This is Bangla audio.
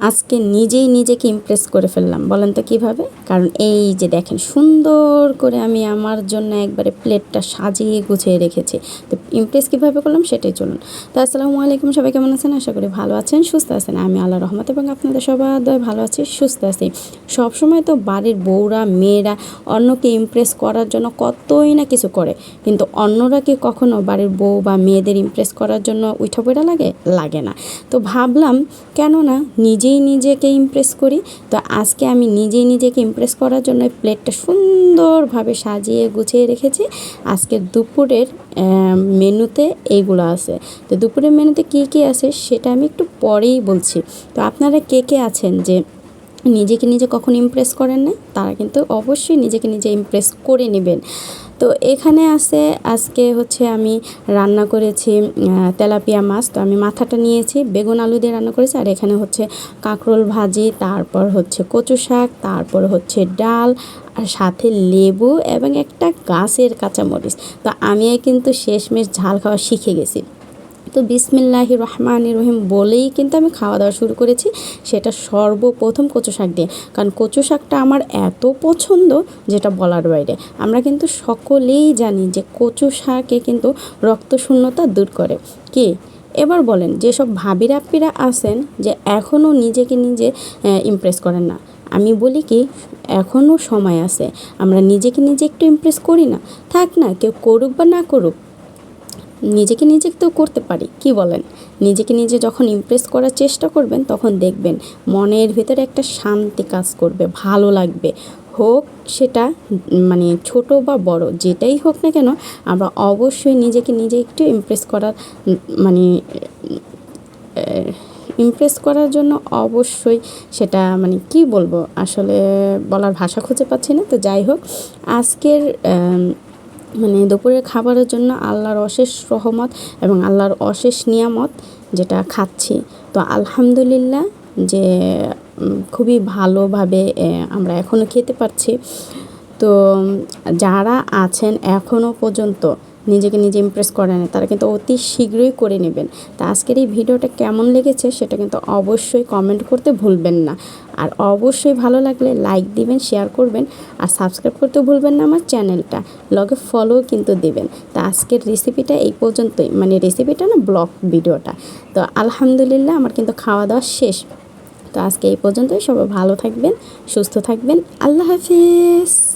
আজকে নিজেই নিজেকে ইমপ্রেস করে ফেললাম। বলেন তো কীভাবে? কারণ এই যে দেখেন, সুন্দর করে আমি আমার জন্য একবারে প্লেটটা সাজিয়ে গুছিয়ে রেখেছি। তো ইমপ্রেস কীভাবে করলাম সেটাই চলুন। তো আসসালামু আলাইকুম, সবাই কেমন আছেন? আশা করি ভালো আছেন, সুস্থ আছেন। আমি আল্লাহ রহমত এবং আপনাদের সবার দয় ভালো আছি, সুস্থ আছি। সবসময় তো বাড়ির বউরা, মেয়েরা অন্যকে ইমপ্রেস করার জন্য কতই না কিছু করে। কিন্তু অন্যরা কি কখনো বাড়ির বউ বা মেয়েদের ইমপ্রেস করার জন্য উঠা লাগে? লাগে না। তো ভাবলাম কেন না নিজেই নিজেকে ইমপ্রেস করি। তো আজকে আমি নিজেই নিজেকে ইমপ্রেস করার জন্য প্লেটটা সুন্দরভাবে সাজিয়ে গুছিয়ে রেখেছি। আজকে দুপুরের মেনুতে এইগুলো আছে। তো দুপুরের মেনুতে কী কী আছে সেটা আমি একটু পরেই বলছি। তো আপনারা কে কে আছেন যে নিজেকে নিজে কখন ইমপ্রেস করেন না, তারা কিন্তু অবশ্যই নিজেকে নিজে ইমপ্রেস করে নেবেন। তো এখানে আছে, আজকে হচ্ছে আমি রান্না করেছি তেলাপিয়া মাছ। তো আমি মাথাটা নিয়েছি, বেগুন আলু দিয়ে রান্না করেছি, আর এখানে হচ্ছে কাঁকরোল ভাজি, তারপর হচ্ছে কচু শাক, তারপর হচ্ছে ডাল, আর সাথে লেবু এবং একটা গাছের কাঁচামরিচ। তো আমি কিন্তু শেষমেশ ঝাল খাওয়া শিখে গেছি। তো বিসমিল্লাহি রহমান রহিম বলেই কিন্তু আমি খাওয়া দাওয়া শুরু করেছি। সেটা সর্বপ্রথম কচু শাক দিয়ে। কারণ কচু শাকটা আমার এত পছন্দ যেটা বলার বাইরে। আমরা কিন্তু সকলেই জানি যে কচু শাকে কিন্তু রক্ত শূন্যতা দূর করে। কি? এবার বলেন, যেসব ভাবির আপ্পিরা আছেন যে এখনও নিজেকে নিজে ইমপ্রেস করেন না। আমি বলি কি এখনও সময় আছে। আমরা নিজেকে নিজে একটু ইমপ্রেস করি না। থাক না, কেউ করুক বা না করুক নিজেকে নিজে তো করতে পারি, কি বলেন? নিজেকে নিজে যখন ইমপ্রেস করার চেষ্টা করবেন, তখন দেখবেন মনের ভেতরে একটা শান্তি কাজ করবে, ভালো লাগবে। হোক সেটা মানে ছোট বা বড়, যেটাই হোক না কেন, আমরা অবশ্যই নিজেকে নিজে একটু ইমপ্রেস করার মানে ইমপ্রেস করার জন্য অবশ্যই সেটা মানে কি বলব? আসলে বলার ভাষা খুঁজে পাচ্ছি না, তো যাই হোক। আজকের মানে দুপুরের খাবারের জন্য আল্লাহর অশেষ রহমত এবং আল্লাহর অশেষ নিয়ামত যেটা খাচ্ছি। তো আলহামদুলিল্লাহ যে খুবই ভালোভাবে আমরা এখনও খেতে পারছি। তো যারা আছেন এখনও পর্যন্ত নিজেকে নিজে ইমপ্রেস করে না তারা কিন্তু অতি শীঘ্রই করে নেবেন। তা আজকের এই ভিডিওটা কেমন লেগেছে সেটা কিন্তু অবশ্যই কমেন্ট করতে ভুলবেন না। আর অবশ্যই ভালো লাগলে লাইক দিবেন শেয়ার করবেন, আর সাবস্ক্রাইব করতে ভুলবেন না আমার চ্যানেলটা লগে ফলো কিন্তু দেবেন। তা আজকের রেসিপিটা এই পর্যন্তই। মানে রেসিপিটা না ব্লগ ভিডিওটা তো আলহামদুলিল্লাহ আমার কিন্তু খাওয়া দাওয়া শেষ। তো আজকে এই পর্যন্তই। সবাই ভালো থাকবেন, সুস্থ থাকবেন। আল্লাহ হাফিজ।